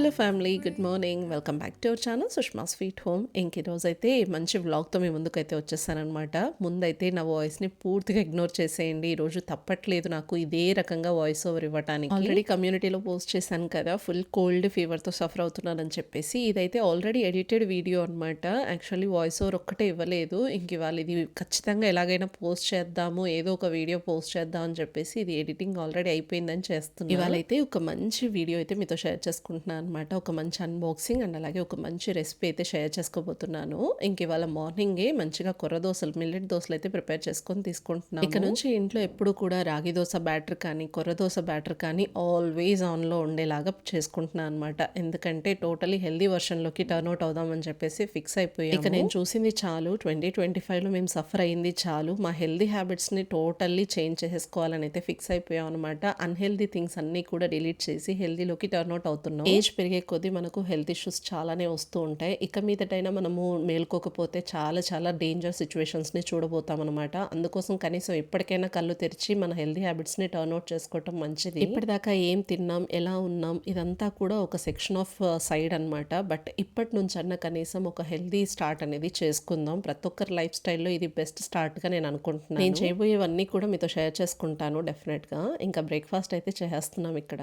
Hello family good morning welcome back to our channel Sushma sweet home ఇంక ఈరోజు అయితే మంచి వ్లాగ్తో మీ ముందుకైతే వచ్చేసానమాట ముందైతే నా వాయిస్ని పూర్తిగా ఇగ్నోర్ చేసేయండి. ఈరోజు తప్పట్లేదు నాకు ఇదే రకంగా వాయిస్ ఓవర్ ఇవ్వడానికి ఆల్రెడీ కమ్యూనిటీలో పోస్ట్ చేశాను కదా ఫుల్ కోల్డ్ ఫీవర్తో సఫర్ అవుతున్నానని చెప్పేసి ఇదైతే ఆల్రెడీ ఎడిటెడ్ వీడియో అనమాట యాక్చువల్లీ వాయిస్ ఓవర్ ఒక్కటే ఇవ్వలేదు. ఇంక ఇవాళ ఇది ఖచ్చితంగా ఎలాగైనా పోస్ట్ చేద్దాము ఏదో ఒక వీడియో పోస్ట్ చేద్దాం అని చెప్పేసి ఇది ఎడిటింగ్ ఆల్రెడీ అయిపోయిందని చేస్తున్నాను ఇవాళ అయితే ఒక మంచి వీడియో అయితే మీతో షేర్ చేసుకుంటున్నాను. అనమాట. ఒక మంచి అన్బాక్సింగ్ అండ్ అలాగే ఒక మంచి రెసిపీ అయితే షేర్ చేసుకోబోతున్నాను. ఇంక ఇవాళ మార్నింగే మంచిగా కొర్ర దోశలు మిల్లెట్ దోశలు అయితే ప్రిపేర్ చేసుకొని తీసుకుంటున్నాను ఇక నుంచి ఇంట్లో ఎప్పుడు కూడా రాగి దోశ బ్యాటర్ కానీ కొర్ర దోశ బ్యాటర్ కానీ ఆల్వేస్ ఆన్లో ఉండేలాగా చేసుకుంటున్నాను అనమాట. ఎందుకంటే టోటలీ హెల్దీ వర్షన్లోకి టర్న్ అవుట్ అవుదామని చెప్పేసి ఫిక్స్ అయిపోయాను ఇక నేను చూసింది చాలు. ట్వంటీ ట్వంటీ ఫైవ్లో మేము సఫర్ అయింది చాలు. మా హెల్దీ హ్యాబిట్స్ని టోటల్లీ చేంజ్ చేసేసుకోవాలని అయితే ఫిక్స్ అయిపోయాం అనమాట. అన్హెల్దీ థింగ్స్ అన్నీ కూడా డిలీట్ చేసి హెల్దీలోకి టర్న్ అవుట్ అవుతున్నాం. ఏజ్ పెరిగే కొద్దీ మనకు హెల్త్ ఇష్యూస్ చాలానే వస్తూ ఉంటాయి. ఇక మీదటైనా మనము మేల్కోకపోతే చాలా చాలా డేంజర్ సిచ్యువేషన్స్ని చూడబోతాం అనమాట అందుకోసం కనీసం ఇప్పటికైనా కళ్ళు తెరిచి మన హెల్తీ హ్యాబిట్స్ని టర్న్ అవుట్ చేసుకోవటం మంచిది. ఇప్పటిదాకా ఏం తిన్నాం ఎలా ఉన్నాం ఇదంతా కూడా ఒక సెక్షన్ ఆఫ్ సైడ్ అనమాట బట్ ఇప్పటి నుంచి అన్న కనీసం ఒక హెల్దీ స్టార్ట్ అనేది చేసుకుందాం. ప్రతి ఒక్కరి లైఫ్ స్టైల్లో ఇది బెస్ట్ స్టార్ట్గా నేను అనుకుంటున్నాను. నేను చేయబోయేవన్నీ కూడా మీతో షేర్ చేసుకుంటాను డెఫినెట్గా. ఇంకా బ్రేక్ఫాస్ట్ అయితే చేస్తున్నాం ఇక్కడ.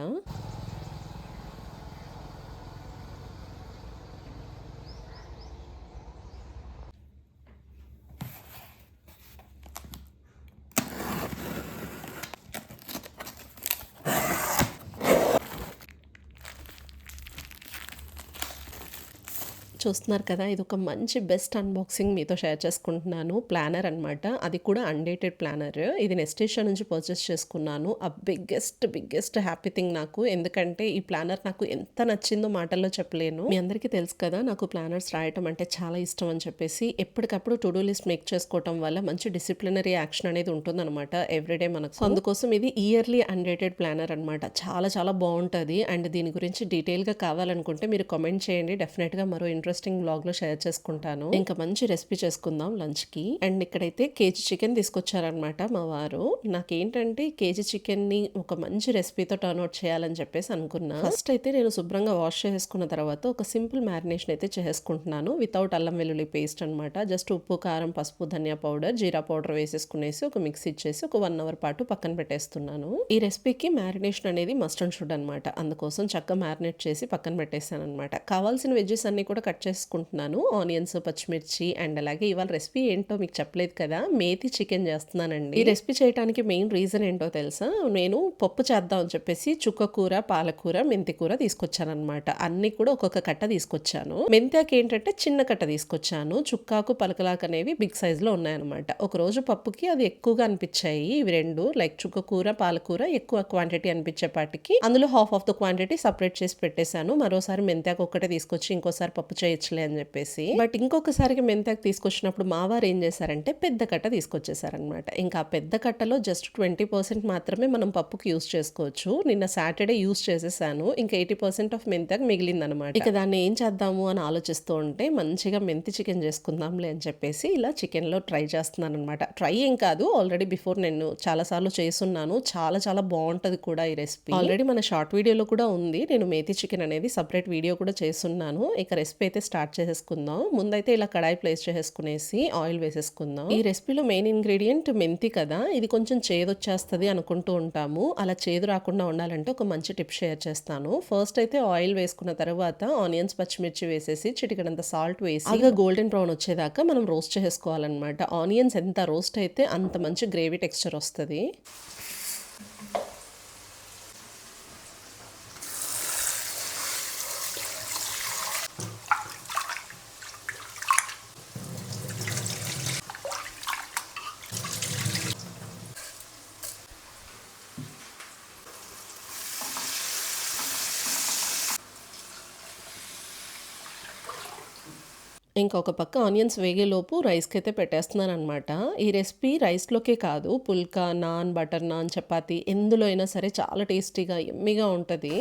చూస్తున్నారు కదా ఇది ఒక మంచి బెస్ట్ అన్బాక్సింగ్ మీతో షేర్ చేసుకుంటున్నాను. ప్లానర్ అనమాట అది కూడా అన్డేటెడ్ ప్లానర్. ఇది నెస్టేషన్ నుంచి పర్చేస్ చేసుకున్నాను. ఆ బిగ్గెస్ట్ బిగ్గెస్ట్ హ్యాపీ థింగ్ నాకు. ఎందుకంటే ఈ ప్లానర్ నాకు ఎంత నచ్చిందో మాటల్లో చెప్పలేను. మీ అందరికీ తెలుసు కదా నాకు ప్లానర్స్ రాయటం అంటే చాలా ఇష్టం అని చెప్పేసి ఎప్పటికప్పుడు టు డూ లిస్ట్ మేక్ చేసుకోవటం వల్ల మంచి డిసిప్లినరీ యాక్షన్ అనేది ఉంటుందన్నమాట ఎవ్రీడే మనకు. సో అందుకోసం ఇది ఇయర్లీ అన్డేటెడ్ ప్లానర్ అనమాట చాలా చాలా బాగుంటుంది. అండ్ దీని గురించి డీటెయిల్గా కావాలనుకుంటే మీరు కామెంట్ చేయండి. డెఫినెట్గా మరో ఇంట్రెస్ట్ ఇంట్రెస్టింగ్ బ్లాగ్లో షేర్ చేసుకుంటాను. ఇంకా మంచి రెసిపీ చేసుకుందాం లంచ్కి అండ్ ఇక్కడైతే కేజీ చికెన్ తీసుకొచ్చారనమాట మా వారు. నాకేంటంటే కేజీ చికెన్ని ఒక మంచి రెసిపీతో టర్న్ అవుట్ చేయాలని చెప్పేసి అనుకున్నా. ఫస్ట్ అయితే నేను శుభ్రంగా వాష్ చేసుకున్న తర్వాత ఒక సింపుల్ మ్యారినేషన్ అయితే చేసుకుంటున్నాను వితౌట్ అల్లం వెల్లుల్లి పేస్ట్ అనమాట జస్ట్ ఉప్పు కారం పసుపు ధనియా పౌడర్ జీరా పౌడర్ వేసేసుకునేసి ఒక మిక్స్ ఇచ్చేసి ఒక వన్ అవర్ పాటు పక్కన పెట్టేస్తున్నాను. ఈ రెసిపీకి మ్యారినేషన్ అనేది మస్ట్ అండ్ షుడ్ అనమాట అందుకోసం చక్కగా మ్యారినేట్ చేసి పక్కన పెట్టేసాను అనమాట కావాల్సిన వెజ్జెస్ అన్ని కూడా కట్ చేసుకుంటున్నాను. ఆనియన్స్ పచ్చిమిర్చి అండ్ అలాగే ఇవాళ రెసిపీ ఏంటో మీకు చెప్పలేదు కదా మేతి చికెన్ చేస్తున్నానండి. ఈ రెసిపీ చేయడానికి మెయిన్ రీజన్ ఏంటో తెలుసా? నేను పప్పు చేద్దాం అని చెప్పేసి చుక్క కూర పాలకూర మెంతి కూర తీసుకొచ్చాను అనమాట అన్ని కూడా ఒక్కొక్క కట్ట తీసుకొచ్చాను. మెంతాకి ఏంటంటే చిన్న కట్ట తీసుకొచ్చాను. చుక్కాకు పలకలాకు అనేవి బిగ్ సైజ్లో ఉన్నాయన్నమాట. ఒక రోజు పప్పుకి అది ఎక్కువగా అనిపించాయి. ఇవి రెండు లైక్ చుక్క కూర పాలకూర ఎక్కువ క్వాంటిటీ అనిపించేపాటికి అందులో half of the quantity separate చేసి పెట్టేశాను. మరోసారి మెంతాకు ఒక్కటే తీసుకొచ్చి ఇంకోసారి పప్పు చేయొచ్చులే అని చెప్పేసి. బట్ ఇంకొకసారికి మెంతాకు తీసుకొచ్చినప్పుడు మా వారు ఏం చేశారంటే పెద్ద కట్ట తీసుకొచ్చేసారనమాట ఇంకా ఆ పెద్ద కట్టలో జస్ట్ ట్వంటీ పర్సెంట్ మాత్రమే మనం పప్పుకి యూస్ చేసుకోవచ్చు. నిన్న సాటర్డే యూస్ చేసేసాను. ఇంకా ఎయిటీ పర్సెంట్ ఆఫ్ మెంతాకు మిగిలిందనమాట ఇక దాన్ని ఏం చేద్దాము అని ఆలోచిస్తూ ఉంటే మంచిగా మెంతి చికెన్ చేసుకుందాంలే అని చెప్పేసి ఇలా చికెన్లో ట్రై చేస్తున్నాను అనమాట ట్రై ఏం కాదు. ఆల్రెడీ బిఫోర్ నేను చాలా సార్లు చేస్తున్నాను. చాలా చాలా బాగుంటది కూడా ఈ రెసిపీ. ఆల్రెడీ మన షార్ట్ వీడియోలో కూడా ఉంది. నేను మేతి చికెన్ అనేది సపరేట్ వీడియో కూడా చేస్తున్నాను. ఇక రెసిపీ అయితే స్టార్ట్ చేసేసుకుందాం. ముందైతే ఇలా కడాయి ప్లేస్ చేసేసుకునేసి ఆయిల్ వేసేసుకుందాం. ఈ రెసిపీలో మెయిన్ ఇంగ్రీడియంట్ మెంతి కదా. ఇది కొంచెం చేదు వచ్చేస్తుంది అనుకుంటూ ఉంటాము. అలా చేదు రాకుండా ఉండాలంటే ఒక మంచి టిప్ షేర్ చేస్తాను. ఫస్ట్ అయితే ఆయిల్ వేసుకున్న తర్వాత ఆనియన్స్ పచ్చిమిర్చి వేసేసి చిటికడంత సాల్ట్ వేసి ఇక గోల్డెన్ బ్రౌన్ వచ్చేదాకా మనం రోస్ట్ చేసుకోవాలన్నమాట ఆనియన్స్ ఎంత రోస్ట్ అయితే అంత మంచి గ్రేవీ టెక్స్చర్ వస్తుంది. ఇంకొక పక్క ఆనియన్స్ వేగేలోపు రైస్కి అయితే పెట్టేస్తున్నాను అనమాట ఈ రెసిపీ రైస్లోకే కాదు పుల్కా నాన్ బటర్ నాన్ చపాతి ఎందులో అయినా సరే చాలా టేస్టీగా ఎమ్మిగా ఉంటుంది.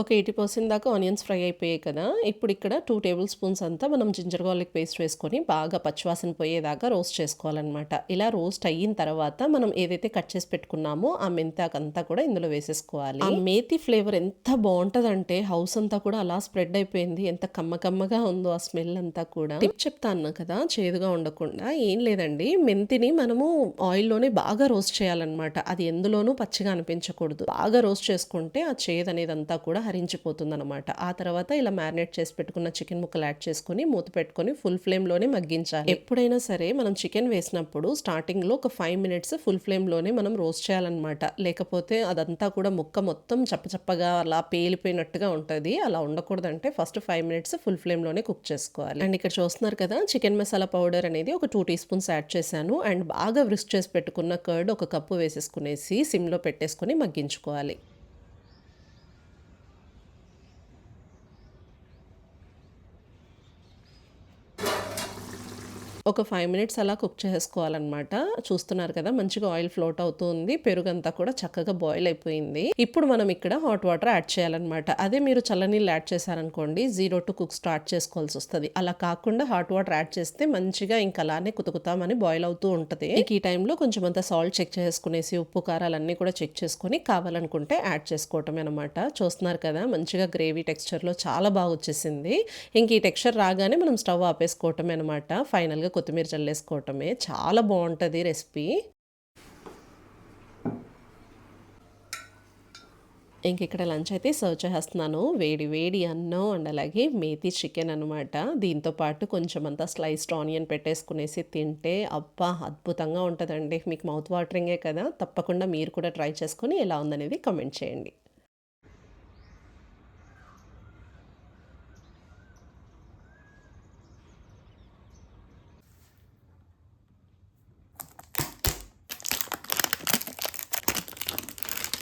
ఒక ఎయిటీ పర్సెంట్ దాకా ఆనియన్స్ ఫ్రై అయిపోయాయి కదా. ఇప్పుడు ఇక్కడ టూ టేబుల్ స్పూన్స్ అంతా మనం జింజర్ గార్లిక్ పేస్ట్ వేసుకొని బాగా పచ్చివాసన పోయేదాకా రోస్ట్ చేసుకోవాలన్నమాట. ఇలా రోస్ట్ అయిన తర్వాత మనం ఏదైతే కట్ చేసి పెట్టుకున్నామో ఆ మెంతాకంతా కూడా ఇందులో వేసేసుకోవాలి. ఆ మేతి ఫ్లేవర్ ఎంత బాగుంటుందంటే హౌస్ అంతా కూడా అలా స్ప్రెడ్ అయిపోయింది. ఎంత కమ్మ కమ్మగా ఉందో ఆ స్మెల్ అంతా కూడా. టిప్ చెప్తాను కదా చేదుగా ఉండకుండా. ఏం లేదండి. మెంతిని మనము ఆయిల్లోనే బాగా రోస్ట్ చేయాలన్నమాట. అది ఎందులోనూ పచ్చిగా అనిపించకూడదు. బాగా రోస్ట్ చేసుకుంటే ఆ చేదు అనేది అంతా కూడా హరించిపోతుందనమాట ఆ తర్వాత ఇలా మ్యారినేట్ చేసి పెట్టుకున్న చికెన్ ముక్కలు యాడ్ చేసుకుని మూత పెట్టుకొని ఫుల్ ఫ్లేమ్లోనే మగ్గించాలి. ఎప్పుడైనా సరే మనం చికెన్ వేసినప్పుడు స్టార్టింగ్లో ఒక ఫైవ్ మినిట్స్ ఫుల్ ఫ్లేమ్లోనే మనం రోస్ట్ చేయాలన్నమాట. లేకపోతే అదంతా కూడా ముక్క మొత్తం చప్పచప్పగా అలా పేలిపోయినట్టుగా ఉంటుంది. అలా ఉండకూడదంటే ఫస్ట్ ఫైవ్ మినిట్స్ ఫుల్ ఫ్లేమ్లోనే కుక్ చేసుకోవాలి. అండ్ ఇక్కడ చూస్తున్నారు కదా చికెన్ మసాలా పౌడర్ అనేది ఒక టూ టీ స్పూన్స్ యాడ్ చేశాను. అండ్ బాగా విస్ట్ చేసి పెట్టుకున్న కర్డ్ ఒక కప్పు వేసేసుకునేసి సిమ్లో పెట్టేసుకుని మగ్గించుకోవాలి. ఒక ఫైవ్ మినిట్స్ అలా కుక్ చేసుకోవాలన్నమాట. చూస్తున్నారు కదా మంచిగా ఆయిల్ ఫ్లోట్ అవుతుంది పెరుగంతా కూడా చక్కగా బాయిల్ అయిపోయింది. ఇప్పుడు మనం ఇక్కడ హాట్ వాటర్ యాడ్ చేయాలన్నమాట. అదే మీరు చల్లనీళ్ళు యాడ్ చేశారనుకోండి జీరో టు కుక్ స్టార్ట్ చేసుకోవాల్సి వస్తుంది. అలా కాకుండా హాట్ వాటర్ యాడ్ చేస్తే మంచిగా ఇంకా అలానే కుతుకుతామని బాయిల్ అవుతూ ఉంటుంది. ఈ టైంలో కొంచెం అంత సాల్ట్ చెక్ చేసుకునేసి ఉప్పు కారాలన్నీ కూడా చెక్ చేసుకొని కావాలనుకుంటే యాడ్ చేసుకోవటమే అనమాట చూస్తున్నారు కదా మంచిగా గ్రేవీ టెక్స్చర్లో చాలా బాగా వచ్చేసింది. ఇంక ఈ టెక్స్చర్ రాగానే మనం స్టవ్ ఆపేసుకోవటమే అనమాట ఫైనల్గా కొత్తిమీర చల్లేసుకోవటమే చాలా బాగుంటుంది రెసిపీ. ఇంక ఇక్కడ లంచ్ అయితే సర్వ్ చేస్తున్నాను. వేడి వేడి అన్నం అండ్ అలాగే మేతి చికెన్ అనమాట దీంతో పాటు కొంచెం అంతా స్లైస్డ్ ఆనియన్ పెట్టేసుకునేసి తింటే అబ్బా అద్భుతంగా ఉంటుందండి. మీకు మౌత్ వాటరింగే కదా. తప్పకుండా మీరు కూడా ట్రై చేసుకొని ఎలా ఉందనేది కమెంట్ చేయండి.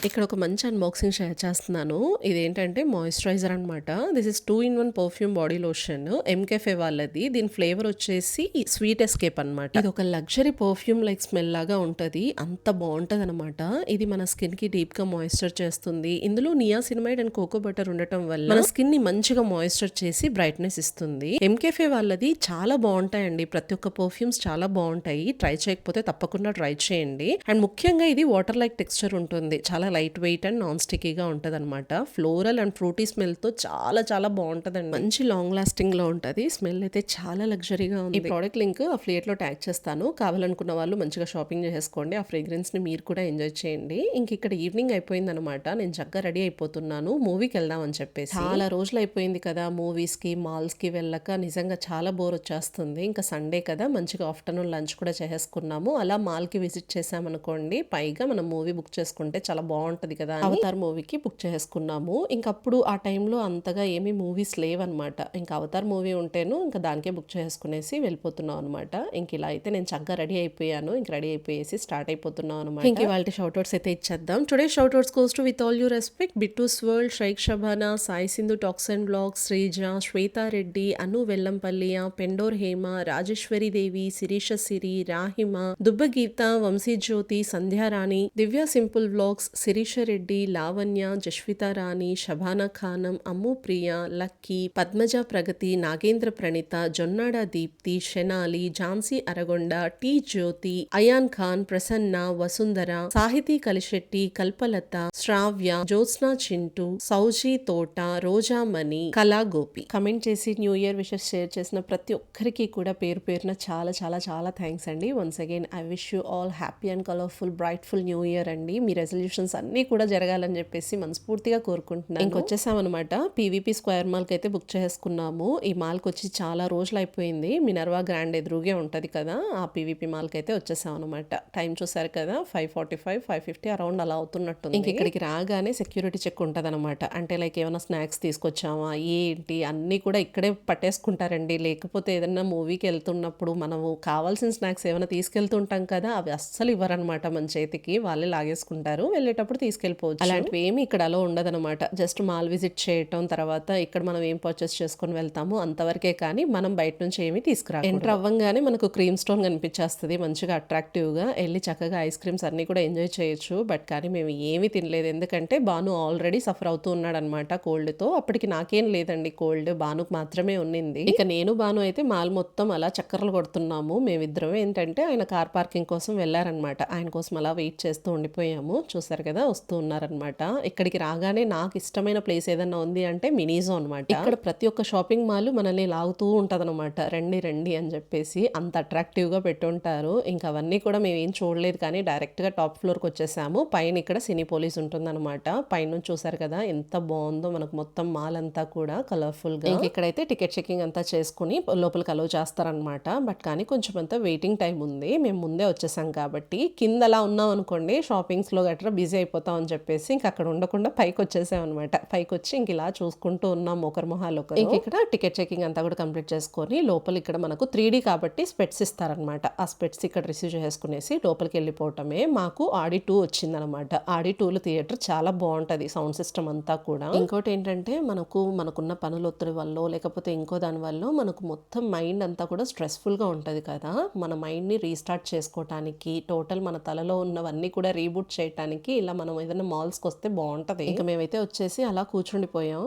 ఇక్కడ ఒక మంచి అన్బాక్సింగ్ షేర్ చేస్తున్నాను. ఇదేంటంటే మాయిశ్చరైజర్ అనమాట this is two in one perfume body lotion ఎంకెఫే వాళ్ళది. దీని ఫ్లేవర్ వచ్చేసి స్వీట్ ఎస్కేప్ అనమాట ఇది ఒక లగ్జరీ పర్ఫ్యూమ్ లైక్ స్మెల్ లాగా ఉంటుంది. అంత బాగుంటుంది అనమాట ఇది మన స్కిన్కి డీప్గా మాయిశ్చర్ చేస్తుంది. ఇందులో నియాసినమైడ్ అండ్ కోకో బటర్ ఉండటం వల్ల మన స్కిన్ని మంచిగా మాయిశ్చర్ చేసి బ్రైట్నెస్ ఇస్తుంది. ఎంకెఫే వాళ్ళది చాలా బాగుంటాయండి. ప్రతి ఒక్క పర్ఫ్యూమ్స్ చాలా బాగుంటాయి. ట్రై చేయకపోతే తప్పకుండా ట్రై చేయండి. అండ్ ముఖ్యంగా ఇది వాటర్ లైక్ టెక్స్చర్ ఉంటుంది. చాలా లైట్ వెయిట్ అండ్ నాన్ స్టిక్కీగా ఉంటుంది అనమాట ఫ్లోరల్ అండ్ ఫ్రూటీ స్మెల్తో చాలా చాలా బాగుంటుందండి. మంచి లాంగ్ లాస్టింగ్లో ఉంటుంది. స్మెల్ అయితే చాలా లగ్జరీగా ఉంది. ఈ ప్రోడక్ట్ లింక్ ఆ ఫ్లేట్లో ట్యాగ్ చేస్తాను. కావాలనుకున్న వాళ్ళు మంచిగా షాపింగ్ చేసుకోండి ఆ ఫ్రేగ్రెన్స్ని మీరు కూడా ఎంజాయ్ చేయండి. ఇంక ఇక్కడ ఈవినింగ్ అయిపోయింది అనమాట నేను చక్కగా రెడీ అయిపోతున్నాను. మూవీకి వెళ్దాం అని చెప్పేసి. చాలా రోజులు అయిపోయింది కదా మూవీస్కి మాల్స్కి వెళ్ళక. నిజంగా చాలా బోర్ వచ్చేస్తుంది. ఇంకా సండే కదా. మంచిగా ఆఫ్టర్నూన్ లంచ్ కూడా చేసేసుకున్నాము. అలా మాల్కి విజిట్ చేసామనుకోండి పైగా మనం మూవీ బుక్ చేసుకుంటే చాలా బాగుంటది. కదా అవతార్ మూవీకి బుక్ చేసుకున్నాము. ఇంకప్పుడు ఆ టైంలో అంతగా ఏమీ మూవీస్ లేవన్నమాట. ఇంకా అవతార్ మూవీ ఉంటేను ఇంకా దానికే బుక్ చేసుకునేసి వెళ్ళిపోతున్నాం అనమాట ఇంక ఇలా అయితే నేను చక్కగా రెడీ అయిపోయాను. ఇంక రెడీ అయిపోయేసి స్టార్ట్ అయిపోతున్నాం అనమాట ఇంక వాళ్ళ షౌట్అవుట్స్ అయితే ఇచ్చేద్దాం. Today shoutouts goes to with all you respect Bittus world Shaik Shabana Sai Sindhu talks and blog Sreeja Swetha Reddy Anu Vellampalliya Pendor Hema Rajeshwari Devi Sirisha Siri Rahima Dubbageetha Vamshi Jyothi Sandhyarani Divya simple vlogs Sirisha Reddy Lavanya Jaswitha Rani Shabana Khanam Ammu Priya Lucky Padmaja Pragathi Nagendra Pranitha Jonnada Deepthi Shenali Jhansi Aragonda T Jyothi Ayan Khan Prasanna Vasundhara Sahithi Kalisetti Kalpalatha శ్రావ్య జ్యోత్స్నా చింటూ సౌజీ Thota Rojamani Kala Gopi. Comment చేసి new year wishes share చేసిన ప్రతి ఒక్కరికి కూడా పేరు పేరున చాలా చాలా చాలా థ్యాంక్స్ అండి. Once again I wish you all happy and colourful brightful new year అండి. మీ రెజల్యూషన్స్ అన్నీ అన్నీ కూడా జరగాలని చెప్పేసి మనస్ఫూర్తిగా కోరుకుంటున్నాను. ఇంకొచ్చేసామన్నమాట. పీవీపీ స్క్వేర్ మాల్కి అయితే బుక్ చేసుకున్నాము ఈ మాల్కి వచ్చి చాలా రోజులు అయిపోయింది. మినర్వా గ్రాండ్ ఎదురుగే ఉంటుంది కదా ఆ పీవీపీ మాల్కి అయితే వచ్చేసామన్నమాట. టైం చూసారు కదా five forty five five fifty around అలా అవుతున్నట్టు ఇంక ఇక్కడికి రాగానే సెక్యూరిటీ చెక్ ఉంటుంది అనమాట అంటే లైక్ ఏమైనా స్నాక్స్ తీసుకొచ్చామా ఏంటి అన్నీ కూడా ఇక్కడే పట్టేసుకుంటారండి. లేకపోతే ఏదన్నా మూవీకి వెళ్తున్నప్పుడు మనము కావాల్సిన స్నాక్స్ ఏమైనా తీసుకెళ్తుంటాం కదా అవి అస్సలు ఇవ్వరనమాట మన చేతికి. వాళ్ళే లాగేసుకుంటారు. వెళ్ళేటప్పుడు కావాలన్నప్పుడు తీసుకెళ్ళిపోవచ్చు. అలాంటివి ఏమి ఇక్కడ అలో ఉండదన్నమాట. జస్ట్ మాల్ విజిట్ చేయటం తర్వాత ఇక్కడ మనం ఏం పర్చేస్ చేసుకొని వెళ్తాము అంతవరకే కానీ మనం బయట నుంచి ఏమీ తీసుకురా ఎంటర్ అవ్వంగానే మనకు క్రీమ్ స్టోన్ కనిపించేస్తుంది మంచిగా అట్రాక్టివ్గా. వెళ్ళి చక్కగా ఐస్ క్రీమ్స్ అన్నీ కూడా ఎంజాయ్ చేయొచ్చు. బట్ కానీ మేము ఏమీ తినలేదు. ఎందుకంటే బాను ఆల్రెడీ సఫర్ అవుతూ ఉన్నాడు అనమాట కోల్డ్తో. అప్పటికి నాకేం లేదండి కోల్డ్. బానుకు మాత్రమే ఉన్నింది. ఇక నేను బాను అయితే మాల్ మొత్తం అలా చక్కర్లు కొడుతున్నాము. మేమిద్దరం ఏంటంటే ఆయన కార్ పార్కింగ్ కోసం వెళ్ళారనమాట ఆయన కోసం అలా వెయిట్ చేస్తూ ఉండిపోయాము. చూసారు కదా వస్తూ ఉన్నారనమాట ఇక్కడికి రాగానే నాకు ఇష్టమైన ప్లేస్ ఏదన్నా ఉంది అంటే మినీజో అనమాట ఇక్కడ ప్రతి ఒక్క షాపింగ్ మాల్ మనల్ని లాగుతూ ఉంటదన్నమాట. రండి రండి అని చెప్పేసి అంత అట్రాక్టివ్గా పెట్టుంటారు. ఇంకా అవన్నీ కూడా మేము ఏం చూడలేదు కానీ డైరెక్ట్గా టాప్ ఫ్లోర్కి వచ్చేసాము. పైన ఇక్కడ సినీ పోలీస్ ఉంటుందన్నమాట. పైన చూసారు కదా ఎంత బాగుందో మనకు మొత్తం మాల్ అంతా కూడా కలర్ఫుల్గా. ఇంక ఇక్కడైతే టికెట్ చెకింగ్ అంతా చేసుకుని లోపలికి అలౌ చేస్తారనమాట బట్ కానీ కొంచెం అంతా వెయిటింగ్ టైం ఉంది. మేము ముందే వచ్చేసాం కాబట్టి కింద అలా ఉన్నాం అనుకోండి షాపింగ్స్లో గట్రా బిజీ అయిపోతుంది అయిపోతాం అని చెప్పేసి ఇంక అక్కడ ఉండకుండా పైకి వచ్చేసాం అనమాట పైకి వచ్చి ఇంక ఇలా చూసుకుంటూ ఉన్నాం ఒకరి మొహాలు ఒకరు. ఇంక ఇక్కడ టికెట్ చెకింగ్ అంతా కూడా కంప్లీట్ చేసుకొని లోపల ఇక్కడ మనకు త్రీ కాబట్టి స్పెట్స్ ఇస్తారనమాట ఆ స్పెట్స్ ఇక్కడ రిసీవ్ చేసుకునేసి లోపలికి వెళ్ళిపోవటమే మాకు ఆడి టూ వచ్చిందనమాట ఆడి టూలో థియేటర్ చాలా బాగుంటది సౌండ్ సిస్టమ్ అంతా కూడా. ఇంకోటి ఏంటంటే మనకు మనకున్న పనుల ఒత్తిడి వల్ల లేకపోతే ఇంకో దాని వల్ల మనకు మొత్తం మైండ్ అంతా కూడా స్ట్రెస్ఫుల్గా ఉంటది కదా. మన మైండ్ని రీస్టార్ట్ చేసుకోవటానికి టోటల్ మన తలలో ఉన్నవన్నీ కూడా రీబూట్ చేయడానికి ఇలా మనం ఏదైనా మాల్స్కి వస్తే బాగుంటది. ఇంకా మేమైతే వచ్చేసి అలా కూర్చుండిపోయాం.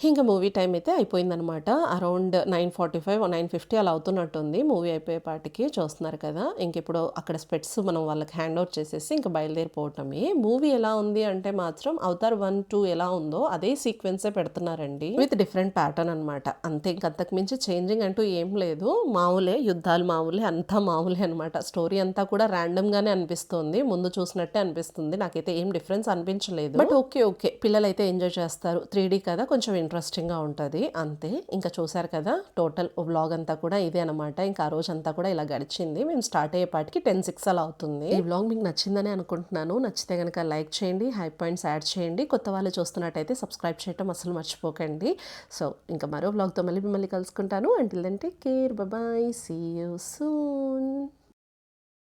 ఇంకా మూవీ టైం అయితే అయిపోయిందనమాట around nine forty five nine fifty అలా అవుతున్నట్టుంది. మూవీ అయిపోయే పాటికి చూస్తున్నారు కదా. ఇంక ఇప్పుడు అక్కడ స్పెట్స్ మనం వాళ్ళకి హ్యాండ్ అవుట్ చేసేసి ఇంకా బయలుదేరిపోవటమే. మూవీ ఎలా ఉంది అంటే మాత్రం అవతార్ వన్ టూ ఎలా ఉందో అదే సీక్వెన్సే పెడుతున్నారండి. విత్ డిఫరెంట్ ప్యాటర్న్ అనమాట అంతే ఇంక అంతకు మించి చేంజింగ్ అంటూ ఏం లేదు. మామూలే యుద్ధాలు మామూలే అంతా మామూలే అనమాట స్టోరీ అంతా కూడా ర్యాండమ్గానే అనిపిస్తుంది. ముందు చూసినట్టే అనిపిస్తుంది. నాకైతే ఏం డిఫరెన్స్ అనిపించలేదు. But okay okay. పిల్లలు అయితే ఎంజాయ్ చేస్తారు. త్రీ కదా కొంచెం ఇంట్రెస్టింగ్గా ఉంటుంది. అంతే. ఇంకా చూసారు కదా టోటల్ వ్లాగ్ అంతా కూడా ఇదే అనమాట ఇంకా ఆ రోజు అంతా కూడా ఇలా గడిచింది. మేము స్టార్ట్ అయ్యేపాటికి టెన్ సిక్స్ అలా అవుతుంది. ఈ వ్లాగ్ మీకు నచ్చిందని అనుకుంటున్నాను. నచ్చితే కనుక లైక్ చేయండి హై పాయింట్స్ యాడ్ చేయండి. కొత్త వాళ్ళు చూస్తున్నట్టయితే సబ్స్క్రైబ్ చేయటం అసలు మర్చిపోకండి. సో ఇంకా మరో వ్లాగ్తో మళ్ళీ మిమ్మల్ని కలుసుకుంటాను. Until then take care bye see you soon